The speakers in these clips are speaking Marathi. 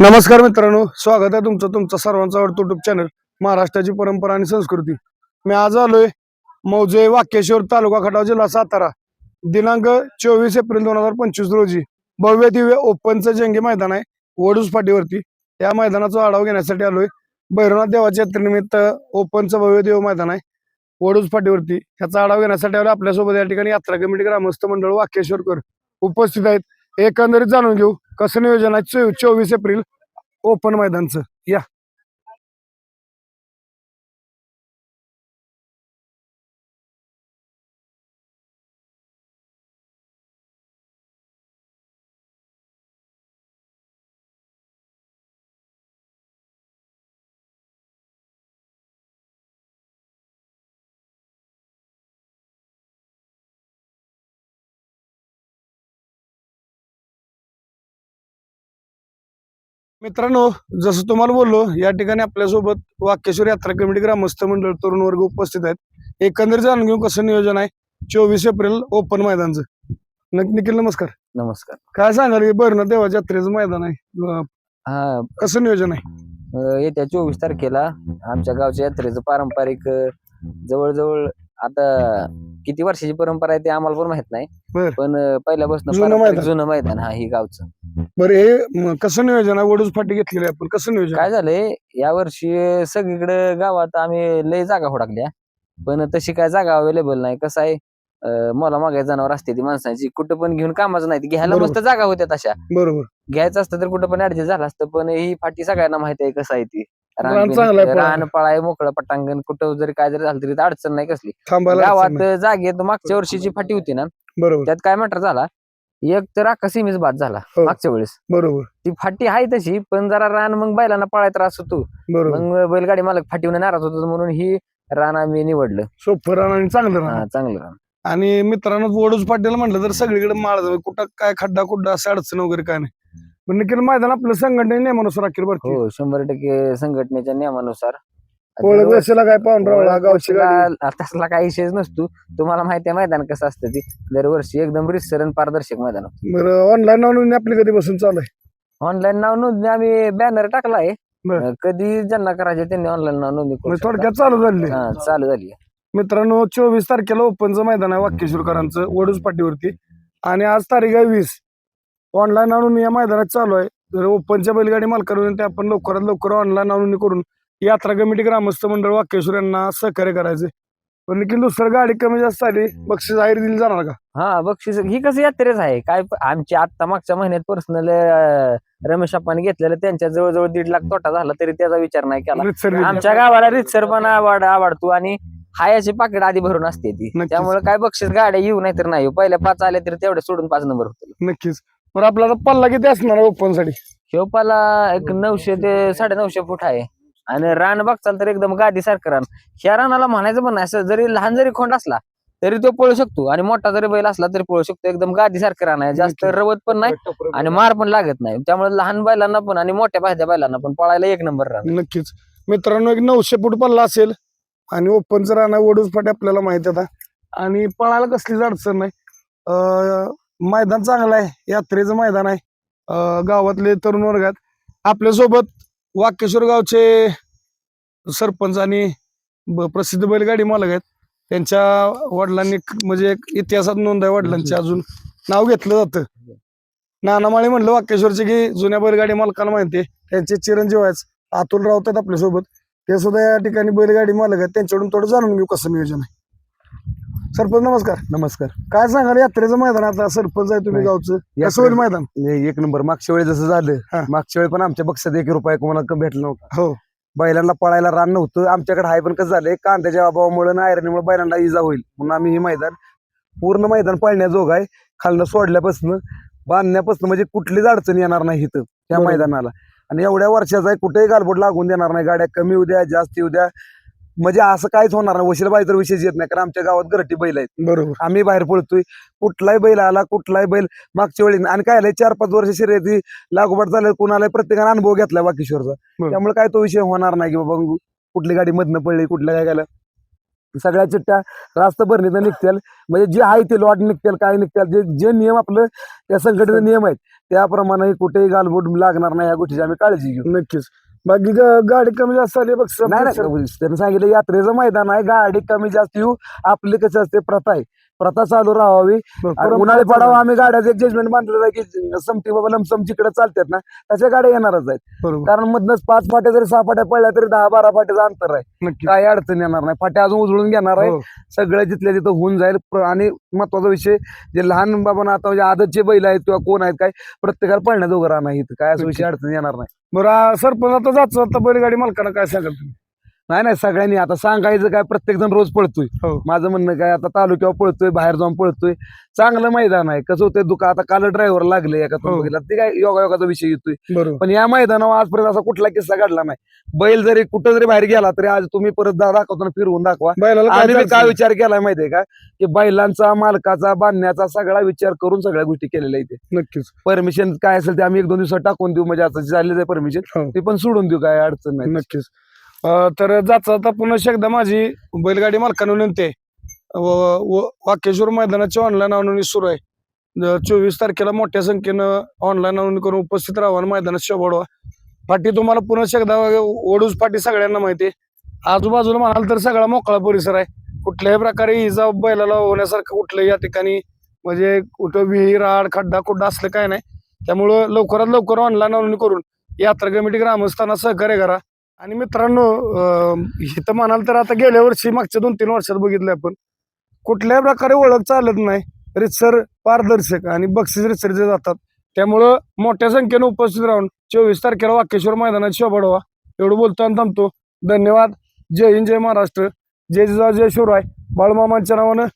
नमस्कार मित्रांनो स्वागत आहे तुमचं तुमचं सर्वांचं आवडतं युट्यूब चॅनल महाराष्ट्राची परंपरा आणि संस्कृती. मी आज आलोय मौजे वाक्येश्वर तालुका खटाव जिल्हा सातारा दिनांक चोवीस एप्रिल दोन हजार पंचवीस रोजी. भव्य दिव्य ओपनचं जंगी मैदान आहे वडूस पाटीवरती या मैदानाचा आढावा घेण्यासाठी आलोय. भैरवनाथ देवाच्या यात्रेनिमित्त ओपनचं भव्य देव मैदान आहे वडूस पाटीवरती ह्याचा आढावा घेण्यासाठी आलो आपल्यासोबत या ठिकाणी यात्रा कमिटी ग्रामस्थ मंडळ वाक्येश्वरकर उपस्थित आहेत. एकंदरीत जाणून घेऊ. कसं नियोजन आहे? चोवीस एप्रिल ओपन मैदानचं. या. मित्रांनो जसं तुम्हाला बोललो या ठिकाणी आपल्यासोबत वाक्येश्वर यात्रा कमिटी ग्रामस्थ मंडळ तरुण वर्ग उपस्थित आहेत. एकंदरीत जाणून घेऊ कसं नियोजन आहे. चोवीस एप्रिल ओपन मैदानचं. निखिल नमस्कार. नमस्कार. काय सांगाल बरं देवाच्या यात्रेचं मैदान आहे. हा. कसं नियोजन आहे? येत्या चोवीस तारखेला आमच्या गावच्या यात्रेचं पारंपरिक जवळजवळ आता किती वर्षाची परंपरा आहे ते आम्हाला पण माहीत नाही. पण पहिल्यापासून. जुनं मैदान हा ही गावचं. बरं हे म, कसं नियोजन? आहे वडूज फाटी घेतलेली आपण कसं नियोजन? काय झालंय या वर्षी सगळीकडे गावात आम्ही लय जागा हुडकल्या. पण तशी काय जागा अवेलेबल नाही. कसं आहे अ, मला मागाय जनावर असते ती माणसाची कुठं पण घेऊन कामाचं नाही. ती घ्यायला बरोबर. मस्त जागा होत्या तशा. बरोबर. घ्यायचं असतं तर कुठं पण ऍडजस्ट झालं असतं पण ही फाटी सगळ्यांना माहिती आहे कसं आहे ती. रान चांगलं आहे पळायला. रान पळाय मोकळं पटांगण कुठं जरी काय जरी झालं तरी अडचण नाही कसली. थांबायला अडचण गावात नाही. जागेत मागच्या वर्षीची फाटी होती ना बरोबर. त्यात काय मॅटर झाला एक तर अख्खा सीमीच बाद झाला हो. मागच्या वेळेस. बरोबर. ती फाटी आहे तशी पण जरा रान मग बैलांना पळाय त्रास होतो. बरोबर. मग बैलगाडी मालक फाटीवर नाराज होतो म्हणून ही रान आम्ही निवडलं. सोपं रान आणि चांगलं रान. हा, चांगलं रान. आणि मित्रांनो वडूज पाटील म्हटलं तर सगळीकडे माळ जावं कुठं काय खड्डा कुड्डा असं अडचण वगैरे काय नाही. पण निखिल मैदान आपलं संघटने नियमानुसार अखेर भरती. हो शंभर टक्के संघटनेच्या नियमानुसार ओळख वशीला काय पाहुणरावळा गावची गाडी? ओळख तसला काही विषयच नसतो. तुम्हाला माहिती आहे मैदान कसं असतं ते. दरवर्षी एकदम रितसर आणि पारदर्शक मैदान. बरं ऑनलाईन नोंदणी आपली कधी बसून चालू आहे? ऑनलाईन नाव नोंदणी आम्ही बॅनर टाकलाय बरं. अं, कधी ज्यांना करायचे त्यांनी ऑनलाईन नाव नोंदणी म्हणजे. थोडक्यात चालू झाली हा चालू झाली मित्रांनो चोवीस तारखेला ओपनचं मैदान आहे वाक्येश्वरकरांचं वडूज पाटीवरती. आणि आज तारीख आहे वीस. ऑनलाईन नोंदणी या मैदानात चालू आहे. जर ओपनच्या बैलगाडी मालकांनी ते आपण लवकरात लवकर ऑनलाईन नोंदणी करून यात्रा कमिटी ग्रामस्थ मंडळ वाक्येश्वर यांना सहकार्य करायचे पण निखिल दुसरं गाडी कमी जास्त आली बक्षीस जाहीर दिली जाणार का? हा बक्षीस ही कसं यात्रेच आहे. काय प- आमची आता मागच्या महिन्यात पर्सनल रमेश अप्पाने घेतलेलं त्यांच्या जवळजवळ दीड लाख तोटा झाला तरी त्याचा विचार नाही केला. रीतसर दिली. आमच्या गावाला रितसरपणा आवड आवडतो आणि हायाची पाकिट आधी भरून असते ती. नक्कीच. त्यामुळे काय बक्षीस गाड्या येऊ नाही तर नाही येऊ. पहिल्या पाच आल्या तर तेवढे सोडून पाच नंबर होतील. नक्कीच. बरं आपला आता पल्ला किती असणार ओपनसाठी? शिवपाला एक नऊशे ते साडे नऊशे फूट आहे. आणि रान बघचाल तर एकदम गादी सारखं रान. ह्या रानाला म्हणायचं पण नाही असं जरी लहान जरी खोंड असला तरी तो पळू शकतो. आणि मोठा जरी बैल असला तरी पळू शकतो. एकदम गादी सारखं रान आहे. जास्त. रवत पण नाही आणि मार पण लागत नाही. त्यामुळे लहान बैलांना पण आणि मोठ्या पाहिजे बैलांना पण पळायला एक नंबर रान. नक्कीच. मित्रांनो एक नऊशे फूट पल्ला असेल आणि ओपनचं राहणं वडूज फाटे आपल्याला माहिती आता. आणि पळायला कसलीच अडचण नाही. मैदान चांगलं आहे. यात्रेचं मैदान आहे. गावातले तरुण वर्गात. आपल्यासोबत वाक्येश्वर गावचे सरपंच आणि प्रसिद्ध बैलगाडी मालक आहेत. त्यांच्या वडिलांनी म्हणजे एक इतिहासात नोंद आहे वडिलांची. अजून नाव घेतलं जातं. नानामाळे म्हणलं वाक्येश्वरचे की जुन्या बैलगाडी मालकाला माहिती त्यांचे चिरंजीव आहेत. अतुल आहेत आपल्यासोबत. ते सुद्धा या ठिकाणी बैलगाडी मालक आहेत. त्यांच्याकडून थोडं जाणून घेऊ कसं नियोजन आहे. सरपंच नमस्कार. नमस्कार. काय सांगाल यात्रेचं मैदान आता सरपंच आहे तुम्ही नाही. गावचं. कसं होईल मैदान? एक नंबर. मागच्या वेळी जसं हा. झालं मागच्या वेळी पण आमच्या बक्षात एक रुपया कोणाला कमी भेटला नव्हता. हो. बैलांना पळायला रान नव्हतं. आमच्याकडे हाय पण कसं झालंय कांद्याच्या अभावामुळे ना आयरनीमुळे बैलांना इजा होईल. म्हणून आम्ही हे मैदान पूर्ण मैदान पळण्याजोग आहे. खालनं सोडल्यापासून बांधण्यापासून म्हणजे कुठलीच अडचण येणार नाही इथं त्या बरोबर. मैदानाला. आणि एवढ्या वर्षाचा आहे कुठेही गालबोट लागून देणार नाही. गाड्या कमी उद्या जास्त उद्या म्हणजे असं काहीच होणार नाही. वशील बाई तर विशेष येत नाही कारण आमच्या गावात घरटी बैल आहेत. बरोबर. आम्ही बाहेर पडतोय कुठलाही बैल आला कुठलाही बैल मागच्या वेळी आणि काय झालंय चार पाच वर्ष शर्यती लागोपाठ झालं कुणाला प्रत्येकाने अनुभव घेतलाय वाकीश्वरचा. त्यामुळे काय तो विषय होणार नाही की बाबा कुठली गाडी मधनं पडली कुठल्या काय गेलं सगळ्या चिठ्ठ्या रास्त भरणीत निघतील. म्हणजे जे आहे ते लॉट निघतील काय निघतील. जे जे नियम आपलं त्या संघटनेचे नियम आहेत त्याप्रमाणे कुठेही गालबोट लागणार नाही या गोष्टीची आम्ही काळजी घेऊ. नक्कीच. बाकी गा- गाडी कमी जास्त झाली बघ नाही नाही त्यांनी सांगितलं यात्रेचं मैदान आहे गाडी कमी जास्त येऊ आपली कसं असते प्रथा आहे. प्रथा चालू राहावी. उन्हाळी पडावं आम्ही गाड्याचं एक जजमेंट बांधलेलं आहे की समटी बाबा लमसम जिकडे चालतात ना तशा गाड्या येणारच आहेत. कारण मधनच पाच फाट्या जरी सहा फाट्या पडल्या तरी दहा बारा फाट्याचं अंतर आहे. काही अडचण येणार नाही. फाट्या अजून उजळून घेणार आहे. हो. सगळं जिथल्या तिथं होऊन जाईल. आणि महत्त्वाचा विषय जे लहान बाबा आता म्हणजे आदतचे बैल आहेत किंवा कोण आहेत काय प्रत्येकाला पळण्यात उभं राहणार काय असं विषय अडचण येणार नाही. बरं सरपंच आता जातो आता बैलगाडी मालकाला काय सांगाल तुम्ही? नाही नाही सगळ्यांनी आता सांगायचं काय प्रत्येक जण रोज पळतोय. हो. माझं म्हणणं काय आता तालुक्यावर पळतोय बाहेर जाऊन पळतोय. चांगलं मैदान आहे. कसं होतंय दुका आता काल ड्रायव्हर लागले एका हो. बघितला ते काय योगा योगाचा विषय येतोय. बरोबर. पण या मैदानावर आजपर्यंत असा कुठला किस्सा घडला नाही. बैल जरी कुठं जरी बाहेर गेला तरी आज तुम्ही परत दा- दाखवताना फिरवून दाखवा. बैलाला काय आम्ही बी काय अडचण? विचार केलाय माहितीये का? की बैलांचा मालकाचा बांधण्याचा सगळा विचार करून सगळ्या गोष्टी केलेल्या इथे नक्कीच. परमिशन काय असेल ते आम्ही एक दोन दिवसात टाकून देऊ. म्हणजे आता झालेलं आहे परमिशन हो. ते पण सोडून देऊ. काय अडचण नाही. नक्कीच. तर जाता आता पुन्हा एकदा माझी बैलगाडी मालकांना विनंती आहे व- वाकेश्वर मैदानाची ऑनलाईन नोंदणी सुरू आहे. चोवीस तारखेला मोठ्या संख्येनं ऑनलाईन नोंदणी करून उपस्थित राहा आणि मैदानात शोभडवा फाटी तुम्हाला पुन्हा एकदा ओढूस फाटी सगळ्यांना माहिती आहे. आजूबाजूला म्हणाल तर सगळा मोकळा परिसर आहे. कुठल्याही प्रकारे इजा बैलाला होण्यासारखं कुठलंही या ठिकाणी म्हणजे कुठं विहीर आड खड्डा खुड्डा असलं काय नाही. त्यामुळं लवकरात लवकर ऑनलाईन नोंदणी करून यात्रा कमिटी ग्रामस्थांना सहकार्य करा. आणि मित्रांनो इथं म्हणाल तर आता गेल्या वर्षी मागच्या दोन तीन वर्षात बघितलं आपण कुठल्याही प्रकारे ओळख चालत नाही रितसर पारदर्शक आणि बक्षीस रितसरचे जातात त्यामुळं मोठ्या संख्येनं उपस्थित राहून चोवीस तारखेला वाकेश्वर मैदानात शोभडवा एवढं बोलतो आणि थांबतो धन्यवाद जय हिंद जय महाराष्ट्र जय जिजा जय शिवराय बाळूमामांच्या नावानं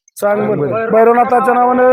बरं. भैरवनाथाच्या नावानं.